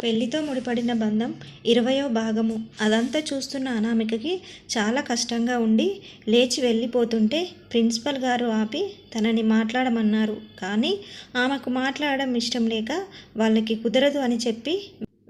పెళ్ళితో ముడిపడిన బంధం ఇరవయో భాగము. అదంతా చూస్తున్న అనామికకి చాలా కష్టంగా ఉండి లేచి వెళ్ళిపోతుంటే ప్రిన్సిపల్ గారు ఆపి తనని మాట్లాడమన్నారు. కానీ ఆమెకు మాట్లాడడం ఇష్టం లేక వాళ్ళకి కుదరదు అని చెప్పి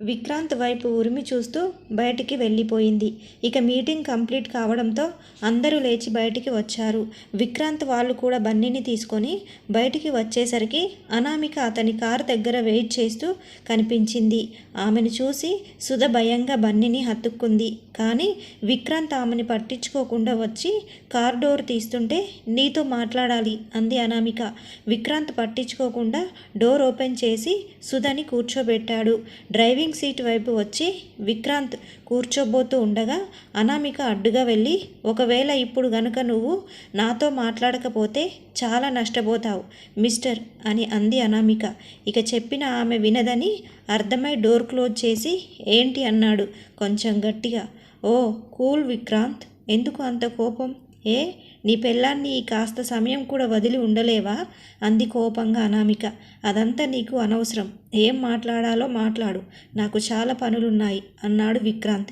విక్రాంత్ వైపు ఉరిమి చూస్తూ బయటికి వెళ్ళిపోయింది. ఇక మీటింగ్ కంప్లీట్ కావడంతో అందరూ లేచి బయటికి వచ్చారు. విక్రాంత్ వాళ్ళు కూడా బన్నీని తీసుకొని బయటికి వచ్చేసరికి అనామిక అతని కారు దగ్గర వెయిట్ చేస్తూ కనిపించింది. ఆమెను చూసి సుధ భయంగా బన్నీని హత్తుక్కుంది కానీ విక్రాంత్ ఆమెని పట్టించుకోకుండా వచ్చి కార్ డోర్ తీస్తుంటే నీతో మాట్లాడాలి అంది అనామిక. విక్రాంత్ పట్టించుకోకుండా డోర్ ఓపెన్ చేసి సుధని కూర్చోబెట్టాడు. డ్రైవింగ్ సీట్ వైపు వచ్చి విక్రాంత్ కూర్చోబోతూ ఉండగా అనామిక అడ్డుగా వెళ్ళి ఒకవేళ ఇప్పుడు గనుక నువ్వు నాతో మాట్లాడకపోతే చాలా నష్టపోతావు మిస్టర్ అని అంది అనామిక. ఇక చెప్పిన ఆమె వినదని అర్థమై డోర్ క్లోజ్ చేసి ఏంటి? అన్నాడు కొంచెం గట్టిగా. ఓ కూల్ విక్రాంత్ ఎందుకు అంత కోపం? ఏ నీ పెళ్ళాన్ని కాస్త సమయం కూడా వదిలి ఉండలేవా? అంది కోపంగా అనామిక. అదంతా నీకు అనవసరం. ఏం మాట్లాడాలో మాట్లాడు. నాకు చాలా పనులున్నాయి అన్నాడు విక్రాంత్.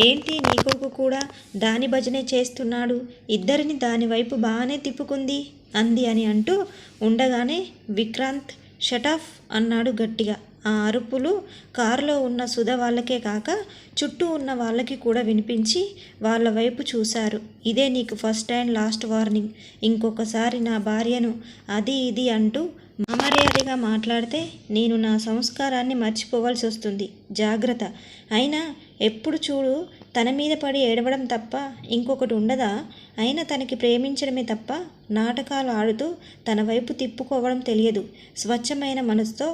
ఏంటి నీ కొడుకు కూడా దాని భజనే చేస్తున్నాడు? ఇద్దరిని దాని వైపు బాగానే తిప్పుకుంది? అంది అని అంటూ ఉండగానే విక్రాంత్ షటాఫ్ అన్నాడు గట్టిగా. ఆ అరుపులు కారులో ఉన్న సుధ వాళ్ళకే కాక చుట్టూ ఉన్న వాళ్ళకి కూడా వినిపించి వాళ్ళ వైపు చూశారు. ఇదే నీకు ఫస్ట్ అండ్ లాస్ట్ వార్నింగ్ ఇంకొకసారి నా భార్యను అది ఇది అంటూ అమర్యాదగా మాట్లాడితే నేను నా సంస్కారాన్ని మర్చిపోవాల్సి వస్తుంది. జాగ్రత్త. అయినా ఎప్పుడు చూడు తన మీద పడి ఏడవడం తప్ప ఇంకొకటి ఉండదా? అయినా తనకి ప్రేమించడమే తప్ప నాటకాలు ఆడుతూ తన వైపు తిప్పుకోవడం తెలియదు. స్వచ్ఛమైన మనసుతో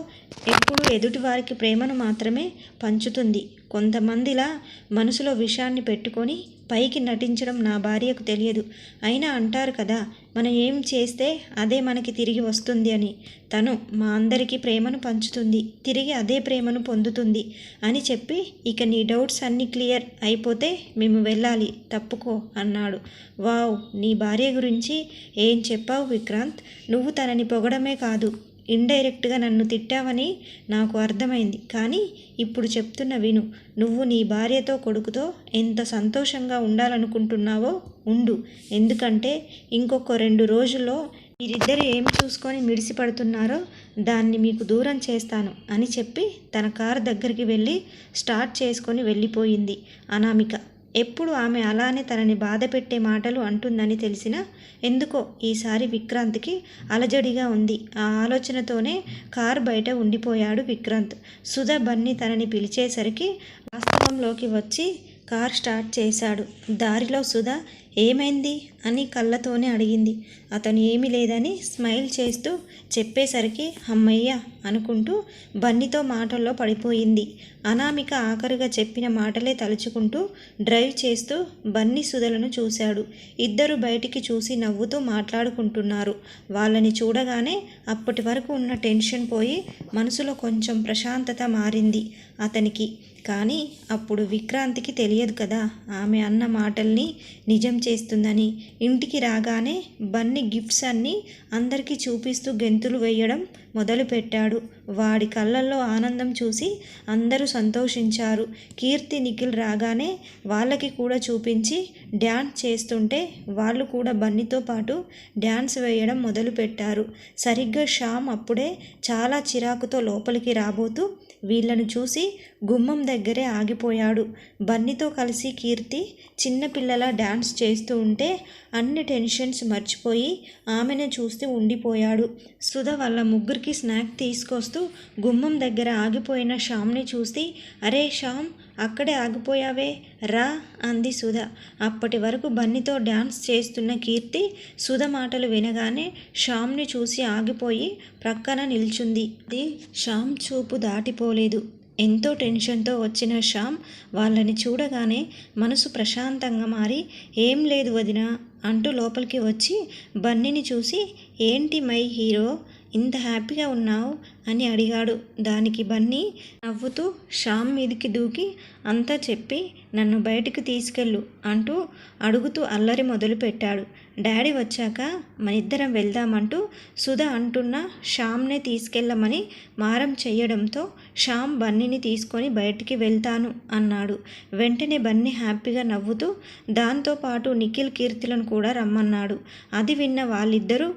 ఎప్పుడూ ఎదుటివారికి ప్రేమను మాత్రమే పంచుతుంది. కొంతమందిలా మనసులో విషాన్ని పెట్టుకొని పైకి నటించడం నా భార్యకు తెలియదు. అయినా అంటారు కదా మనం ఏం చేస్తే అదే మనకి తిరిగి వస్తుంది అని. తను మా అందరికీ ప్రేమను పంచుతుంది తిరిగి అదే ప్రేమను పొందుతుంది అని చెప్పి ఇక నీ డౌట్స్ అన్నీ క్లియర్ అయిపోతే మేము వెళ్ళాలి తప్పుకో అన్నాడు. వావ్ నీ భార్య గురించి ఏం చెప్పావు విక్రాంత్? నువ్వు తనని పొగడమే కాదు ఇండైరెక్ట్గా నన్ను తిట్టావని నాకు అర్థమైంది. కానీ ఇప్పుడు చెప్తున్న విను. నువ్వు నీ భార్యతో కొడుకుతో ఎంత సంతోషంగా ఉండాలనుకుంటున్నావో ఉండు. ఎందుకంటే ఇంకొక రెండు రోజుల్లో మీరిద్దరు ఏం చూసుకొని మిడిసిపడుతున్నారో దాన్ని మీకు దూరం చేస్తాను అని చెప్పి తన కారు దగ్గరికి వెళ్ళి స్టార్ట్ చేసుకొని వెళ్ళిపోయింది అనామిక. ఎప్పుడు ఆమె అలానే తనని బాధ పెట్టే మాటలు అంటుందని తెలిసినా ఎందుకో ఈసారి విక్రాంత్కి అలజడిగా ఉంది. ఆ ఆలోచనతోనే కార్ బయట ఉండిపోయాడు విక్రాంత్. సుధ బన్ని తనని పిలిచేసరికి వాస్తవంలోకి వచ్చి కార్ స్టార్ట్ చేశాడు. దారిలో సుధా ఏమైంది? అని కళ్ళతోనే అడిగింది. అతను ఏమీ లేదని స్మైల్ చేస్తూ చెప్పేసరికి అమ్మయ్య అనుకుంటూ బన్నీతో మాటల్లో పడిపోయింది. అనామిక ఆఖరుగా చెప్పిన మాటలే తలుచుకుంటూ డ్రైవ్ చేస్తూ బన్నీ సుధలను చూశాడు. ఇద్దరు బయటికి చూసి నవ్వుతూ మాట్లాడుకుంటున్నారు. వాళ్ళని చూడగానే అప్పటి వరకు ఉన్న టెన్షన్ పోయి మనసులో కొంచెం ప్రశాంతత మారింది అతనికి. కానీ అప్పుడు విక్రాంతికి తెలియదు కదా ఆమె అన్న మాటల్ని నిజం చేస్తుందని. ఇంటికి రాగానే బన్నీ గిఫ్ట్స్ అన్నీ అందరికీ చూపిస్తూ గెంతులు వేయడం మొదలుపెట్టాడు. వాడి కళ్ళల్లో ఆనందం చూసి అందరూ సంతోషించారు. కీర్తి నిఖిల్ రాగానే వాళ్ళకి కూడా చూపించి డ్యాన్స్ చేస్తుంటే వాళ్ళు కూడా బన్నీతో పాటు డ్యాన్స్ వేయడం మొదలుపెట్టారు. సరిగ్గా శ్యామ్ అప్పుడే చాలా చిరాకుతో లోపలికి రాబోతూ వీళ్ళను చూసి గుమ్మం దగ్గరే ఆగిపోయాడు. బన్నీతో కలిసి కీర్తి చిన్నపిల్లల డ్యాన్స్ చేస్తూ ఉంటే అన్ని టెన్షన్స్ మర్చిపోయి ఆమెను చూస్తూ ఉండిపోయాడు. సుధ వాళ్ళ ముగ్గురికి స్నాక్ తీసుకొస్తూ గుమ్మం దగ్గర ఆగిపోయిన శ్యామ్ని చూసి అరే శ్యామ్ అక్కడే ఆగిపోయావే రా అంది సుధ. అప్పటి వరకు బన్నీతో డ్యాన్స్ చేస్తున్న కీర్తి సుధ మాటలు వినగానే శ్యామ్ని చూసి ఆగిపోయి ప్రక్కన నిల్చుంది. అది శ్యామ్ చూపు దాటిపోలేదు. ఎంతో టెన్షన్తో వచ్చిన శ్యామ్ వాళ్ళని చూడగానే మనసు ప్రశాంతంగా మారి ఏం లేదు వదినా అంటూ లోపలికి వచ్చి బన్నీని చూసి ఏంటి మై హీరో? ఇంత హ్యాపీగా ఉన్నావు? అని అడిగాడు. దానికి బన్నీ నవ్వుతూ శ్యామ్ మీదికి దూకి అంతా చెప్పి నన్ను బయటికి తీసుకెళ్ళు అంటూ అడుగుతూ అల్లరి మొదలుపెట్టాడు. డాడీ వచ్చాక మనిద్దరం వెళ్దామంటూ సుధ అంటున్న శ్యామ్నే తీసుకెళ్ళమని మారం చెయ్యడంతో శ్యామ్ బన్నీని తీసుకొని బయటికి వెళ్తాను అన్నాడు. వెంటనే బన్నీ హ్యాపీగా నవ్వుతూ దాంతోపాటు నిఖిల్ కీర్తిలను కూడా రమ్మన్నాడు. అది విన్న వాళ్ళిద్దరూ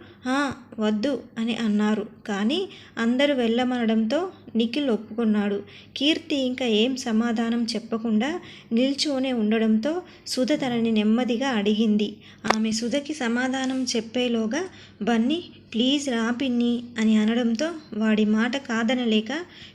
వద్దు అని అన్నారు. కానీ అందరూ వెళ్ళమనడంతో నిఖిల్ ఒప్పుకున్నాడు. కీర్తి ఇంకా ఏం సమాధానం చెప్పకుండా నిల్చోనే ఉండడంతో సుధ తనని నెమ్మదిగా అడిగింది. ఆమె సుధ సుధకి సమాధానం చెప్పేలోగా బన్నీ ప్లీజ్ రా పిన్ని అని అనడంతో వాడి మాట కాదనలేక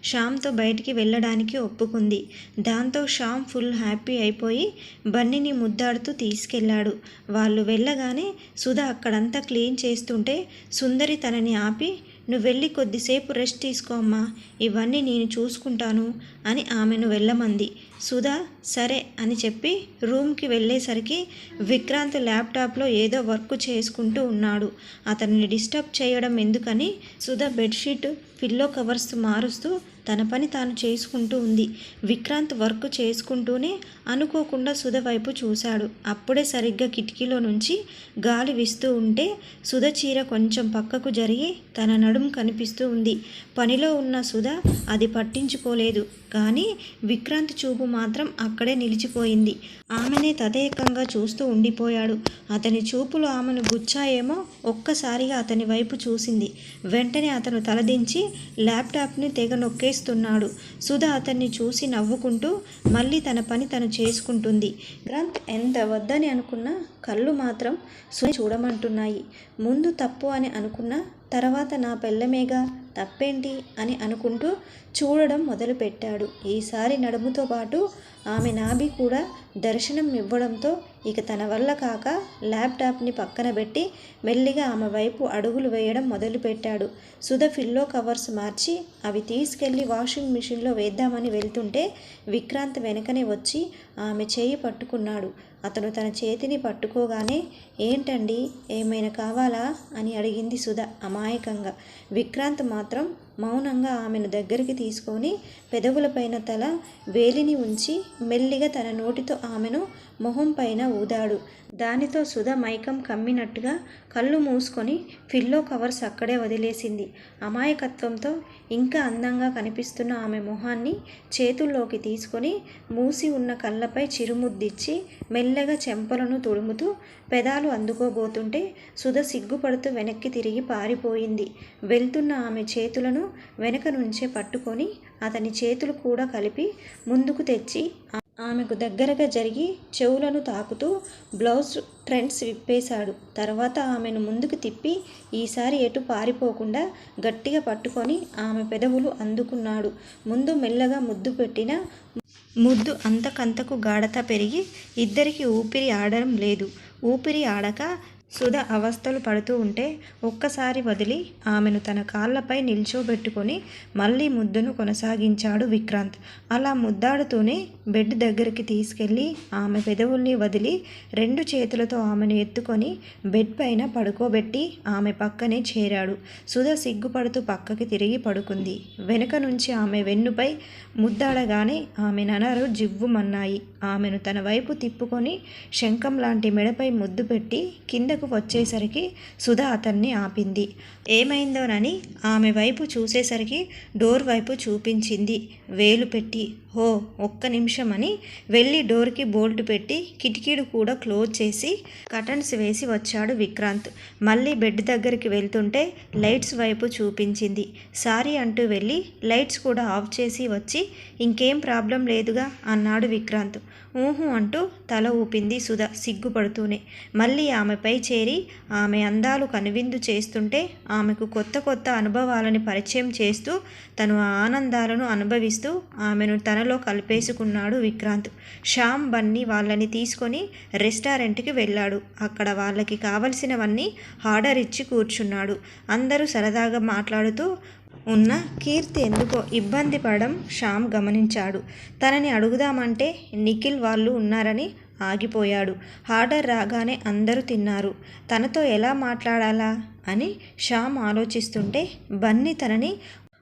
శ్యామ్తో బయటికి వెళ్ళడానికి ఒప్పుకుంది. దాంతో శ్యామ్ ఫుల్ హ్యాపీ అయిపోయి బన్నీని ముద్దాడుతూ తీసుకెళ్ళాడు వాళ్ళు వెళ్ళగానే సుధ అక్కడంతా క్లీన్ చేస్తుంటే సుందరి తనని ఆపి నువ్వు వెళ్ళి కొద్దిసేపు రెస్ట్ తీసుకో అమ్మా ఇవన్నీ నేను చూసుకుంటాను అని ఆమెను వెళ్ళమంది. సుధా సరే అని చెప్పి రూమ్కి వెళ్ళేసరికి విక్రాంత్ ల్యాప్టాప్లో ఏదో వర్క్ చేసుకుంటూ ఉన్నాడు. అతన్ని డిస్టర్బ్ చేయడం ఎందుకని సుధా బెడ్షీట్ పిల్లో కవర్స్ మారుస్తూ తన పని తాను చేసుకుంటూ ఉంది. విక్రాంత్ వర్క్ చేసుకుంటూనే అనుకోకుండా సుధ వైపు చూశాడు. అప్పుడే సరిగ్గా కిటికీలో నుంచి గాలి వీస్తూ ఉంటే సుధ చీర కొంచెం పక్కకు జరిగి తన నడుం కనిపిస్తూ ఉంది. పనిలో ఉన్న సుధ అది పట్టించుకోలేదు. కానీ విక్రాంత్ చూపు మాత్రం అక్కడే నిలిచిపోయింది. ఆమెనే తదేకంగా చూస్తూ ఉండిపోయాడు. అతని చూపులు ఆమెను గుచ్చాయేమో ఒక్కసారిగా అతని వైపు చూసింది. వెంటనే అతను తలదించి ల్యాప్టాప్ని తెగ నొక్కేస్తున్నాడు. సుధ అతన్ని చూసి నవ్వుకుంటూ మళ్ళీ తన పని తను చేసుకుంటుంది. గ్రంథ్ ఎంత వద్దని అనుకున్నా కళ్ళు మాత్రం సుని చూడమంటున్నాయి. ముందు తప్పు అని అనుకున్నా తర్వాత నా పెళ్ళమేగా? తప్పేంటి అని అనుకుంటూ చూడడం మొదలుపెట్టాడు. ఈసారి నడుముతో పాటు ఆమె నాభి కూడా దర్శనం ఇవ్వడంతో ఇక తన వల్ల కాక ల్యాప్టాప్ని పక్కన పెట్టి మెల్లిగా ఆమె వైపు అడుగులు వేయడం మొదలుపెట్టాడు. సుధ ఫిల్లో కవర్స్ మార్చి అవి తీసుకెళ్ళి వాషింగ్ మిషన్లో వేద్దామని వెళ్తుంటే విక్రాంత్ వెనకనే వచ్చి ఆమె చేయి పట్టుకున్నాడు. అతను తన చేతిని పట్టుకోగానే ఏంటండి ఏమైనా కావాలా? అని అడిగింది సుధ అమాయకంగా. విక్రాంత్ మాత్రం మౌనంగా ఆమెను దగ్గరికి తీసుకొని పెదవులపైన తల వేలిని ఉంచి మెల్లిగా తన నోటితో ఆమెను మొహం పైన ఊదాడు. దానితో సుధ మైకం కమ్మినట్టుగా కళ్ళు మూసుకొని ఫిల్లో కవర్స్ అక్కడే వదిలేసింది. అమాయకత్వంతో ఇంకా అందంగా కనిపిస్తున్న ఆమె మొహాన్ని చేతుల్లోకి తీసుకొని మూసి ఉన్న కళ్ళపై చిరుముద్దిచ్చి మెల్లగా చెంపలను తుడుముతూ పెదాలు అందుకోబోతుంటే సుధ సిగ్గుపడుతూ వెనక్కి తిరిగి పారిపోయింది. వెళ్తున్న ఆమె చేతులను వెనక నుంచే పట్టుకొని అతని చేతులు కూడా కలిపి ముందుకు తెచ్చి ఆమెకు దగ్గరగా జరిగి చెవులను తాకుతూ బ్లౌజ్ ట్రెండ్స్ విప్పేశాడు. తర్వాత ఆమెను ముందుకు తిప్పి ఈసారి ఎటు పారిపోకుండా గట్టిగా పట్టుకొని ఆమె పెదవులు అందుకున్నాడు. ముందు మెల్లగా ముద్దు పెట్టిన ముద్దు అంతకంతకు గాఢత పెరిగి ఇద్దరికి ఊపిరి ఆడడం లేదు. ఊపిరి ఆడక సుధ అవస్థలు పడుతూ ఉంటే ఒక్కసారి వదిలి ఆమెను తన కాళ్ళపై నిల్చోబెట్టుకొని మళ్ళీ ముద్దును కొనసాగించాడు విక్రాంత్. అలా ముద్దాడుతూనే బెడ్ దగ్గరికి తీసుకెళ్ళి ఆమె పెదవుల్ని వదిలి రెండు చేతులతో ఆమెను ఎత్తుకొని బెడ్ పైన పడుకోబెట్టి ఆమె పక్కనే చేరాడు. సుధ సిగ్గుపడుతూ పక్కకి తిరిగి పడుకుంది. వెనుక నుంచి ఆమె వెన్నుపై ముద్దాడగానే ఆమె ననరు జివ్వుమన్నాయి. ఆమెను తన వైపు తిప్పుకొని శంఖం లాంటి మెడపై ముద్దు పెట్టి కింద కిందకు వచ్చేసరికి సుధా అతన్ని ఆపింది. ఏమైందోనని ఆమె వైపు చూసేసరికి డోర్ వైపు చూపించింది. వేలు పెట్టి హో ఒక్క నిమిషం అని వెళ్ళి డోర్కి బోల్ట్ పెట్టి కిటికీడు కూడా క్లోజ్ చేసి కటన్స్ వేసి వచ్చాడు విక్రాంత్. మళ్ళీ బెడ్ దగ్గరికి వెళ్తుంటే లైట్స్ వైపు చూపించింది. సారీ అంటూ వెళ్ళి లైట్స్ కూడా ఆఫ్ చేసి వచ్చి ఇంకేం ప్రాబ్లం లేదుగా అన్నాడు విక్రాంత్. ఊహు అంటూ తల ఊపింది సుధ సిగ్గుపడుతూనే. మళ్ళీ ఆమెపై చేరి ఆమె అందాలు కనువిందు చేస్తుంటే ఆమెకు కొత్త కొత్త అనుభవాలని పరిచయం చేస్తూ తను ఆ ఆనందాలను అనుభవిస్తూ ఆమెను తనలో కలిపేసుకున్నాడు విక్రాంత్. శ్యామ్ బన్నీ వాళ్ళని తీసుకొని రెస్టారెంట్కి వెళ్ళాడు. అక్కడ వాళ్ళకి కావలసినవన్నీ ఆర్డర్ ఇచ్చి కూర్చున్నాడు. అందరూ సరదాగా మాట్లాడుతూ ఉన్న కీర్తి ఎందుకో ఇబ్బంది పడడం శ్యామ్ గమనించాడు. తనని అడుగుదామంటే నిఖిల్ వాళ్ళు ఉన్నారని ఆగిపోయాడు. ఆర్డర్ రాగానే అందరూ తిన్నారు. తనతో ఎలా మాట్లాడాలా అని శ్యామ్ ఆలోచిస్తుంటే బన్నీ తనని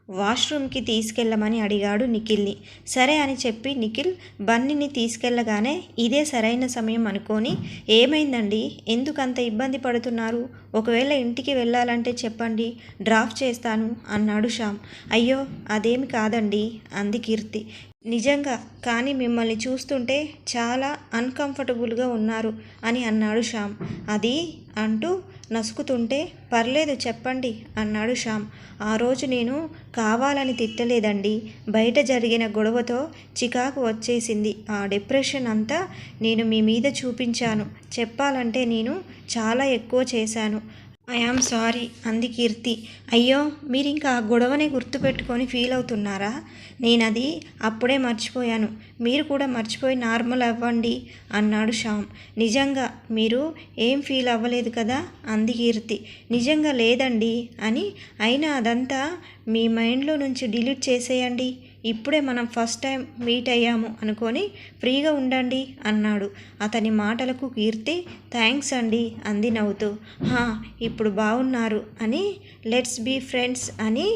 వాష్రూమ్కి తీసుకెళ్ళమని అడిగాడు నిఖిల్ని. సరే అని చెప్పి నిఖిల్ బన్నీని తీసుకెళ్ళగానే ఇదే సరైన సమయం అనుకొని ఏమైందండి? ఎందుకంత ఇబ్బంది పడుతున్నారు? ఒకవేళ ఇంటికి వెళ్ళాలంటే చెప్పండి డ్రాప్ చేస్తాను అన్నాడు శ్యామ్. అయ్యో అదేమి కాదండి అంది కీర్తి. నిజంగా కానీ మిమ్మల్ని చూస్తుంటే చాలా అన్కంఫర్టబుల్గా ఉన్నారు అని అన్నాడు శ్యామ్. అది అంటూ నసుకుతుంటే పర్లేదు చెప్పండి అన్నాడు శ్యామ్. ఆ రోజు నేను కావాలని తిట్టలేదండి. బయట జరిగిన గొడవతో చికాకు వచ్చేసింది. ఆ డిప్రెషన్ అంతా నేను మీ మీద చూపించాను. చెప్పాలంటే నేను చాలా ఎక్కువ చేశాను. ఐఆమ్ సారీ అంది కీర్తి. అయ్యో మీరు ఇంకా ఆ గొడవని గుర్తుపెట్టుకొని ఫీల్ అవుతున్నారా? నేను అది అప్పుడే మర్చిపోయాను. మీరు కూడా మర్చిపోయి నార్మల్ అవ్వండి అన్నాడు శ్యామ్. నిజంగా మీరు ఏం ఫీల్ అవ్వలేదు కదా? అంది కీర్తి. నిజంగా లేదండి అని. అయినా అదంతా మీ మైండ్లో నుంచి డిలీట్ చేసేయండి. ఇప్పుడే మనం ఫస్ట్ టైం మీట్ అయ్యాము అనుకొని ఫ్రీగా ఉండండి అన్నాడు. అతని మాటలకు కీర్తి థ్యాంక్స్ అండి అంది నవ్వుతూ. హా ఇప్పుడు బాగున్నారు అని లెట్స్ బీ ఫ్రెండ్స్ అని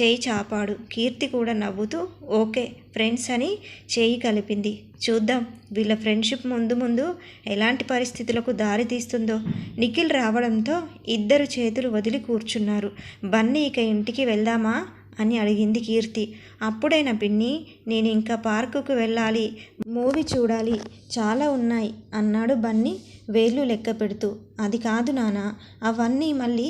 చేయి చాపాడు. కీర్తి కూడా నవ్వుతూ ఓకే ఫ్రెండ్స్ అని చేయి కలిపింది. చూద్దాం వీళ్ళ ఫ్రెండ్షిప్ ముందు ముందు ఎలాంటి పరిస్థితులకు దారి తీస్తుందో. నిఖిల్ రావడంతో ఇద్దరు చేతులు వదిలి కూర్చున్నారు. బన్నీ ఇక ఇంటికి వెళ్దామా? అని అడిగింది కీర్తి. అప్పుడైనా పిన్ని? నేను ఇంకా పార్కుకు వెళ్ళాలి. మూవీ చూడాలి. చాలా ఉన్నాయి అన్నాడు బన్నీ వేళ్ళు లెక్క పెడుతూ. అది కాదు నాన్న అవన్నీ మళ్ళీ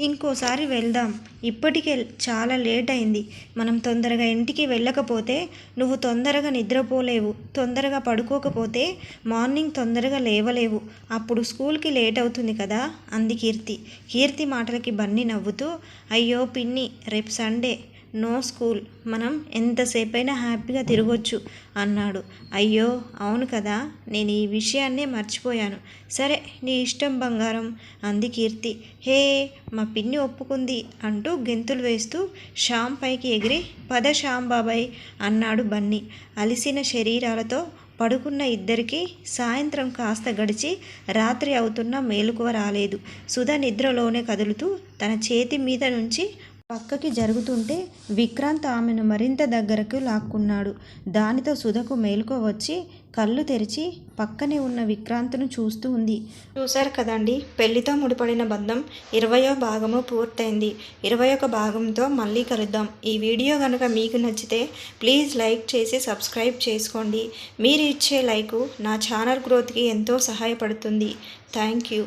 ఇంకోసారి వెళ్దాం. ఇప్పటికే చాలా లేట్ అయింది. మనం తొందరగా ఇంటికి వెళ్ళకపోతే నువ్వు తొందరగా నిద్రపోలేవు. తొందరగా పడుకోకపోతే మార్నింగ్ తొందరగా లేవలేవు. అప్పుడు స్కూల్కి లేట్ అవుతుంది కదా? అంది కీర్తి. కీర్తి మాటలకి బన్నీ నవ్వుతూ అయ్యో పిన్ని రేపు సండే. నో స్కూల్ మనం ఎంతసేపైనా హ్యాపీగా తిరగొచ్చు అన్నాడు. అయ్యో అవును కదా నేను ఈ విషయాన్నే మర్చిపోయాను. సరే నీ ఇష్టం బంగారం అంది కీర్తి. హే మా పిన్ని ఒప్పుకుంది అంటూ గెంతులు వేస్తూ శ్యామ్ పైకి ఎగిరి పద శ్యామ్ బాబాయ్ అన్నాడు బన్నీ. అలిసిన శరీరాలతో పడుకున్న ఇద్దరికి సాయంత్రం కాస్త గడిచి రాత్రి అవుతున్న మేలుకువ రాలేదు. సుధ నిద్రలోనే కదులుతూ తన చేతి మీద నుంచి పక్కకి జరుగుతుంటే విక్రాంత్ ఆమెను మరింత దగ్గరకు లాక్కున్నాడు. దానితో సుధకు మేలుకో వచ్చి కళ్ళు తెరిచి పక్కనే ఉన్న విక్రాంత్ను చూస్తూ ఉంది. చూశారు కదండి పెళ్ళితో ముడిపడిన బంధం ఇరవయో భాగము పూర్తయింది. ఇరవై ఒక భాగంతో మళ్ళీ కలుద్దాం. ఈ వీడియో కనుక మీకు నచ్చితే ప్లీజ్ లైక్ చేసి సబ్స్క్రైబ్ చేసుకోండి. మీరు ఇచ్చే లైకు నా ఛానల్ గ్రోత్కి ఎంతో సహాయపడుతుంది. Thank you.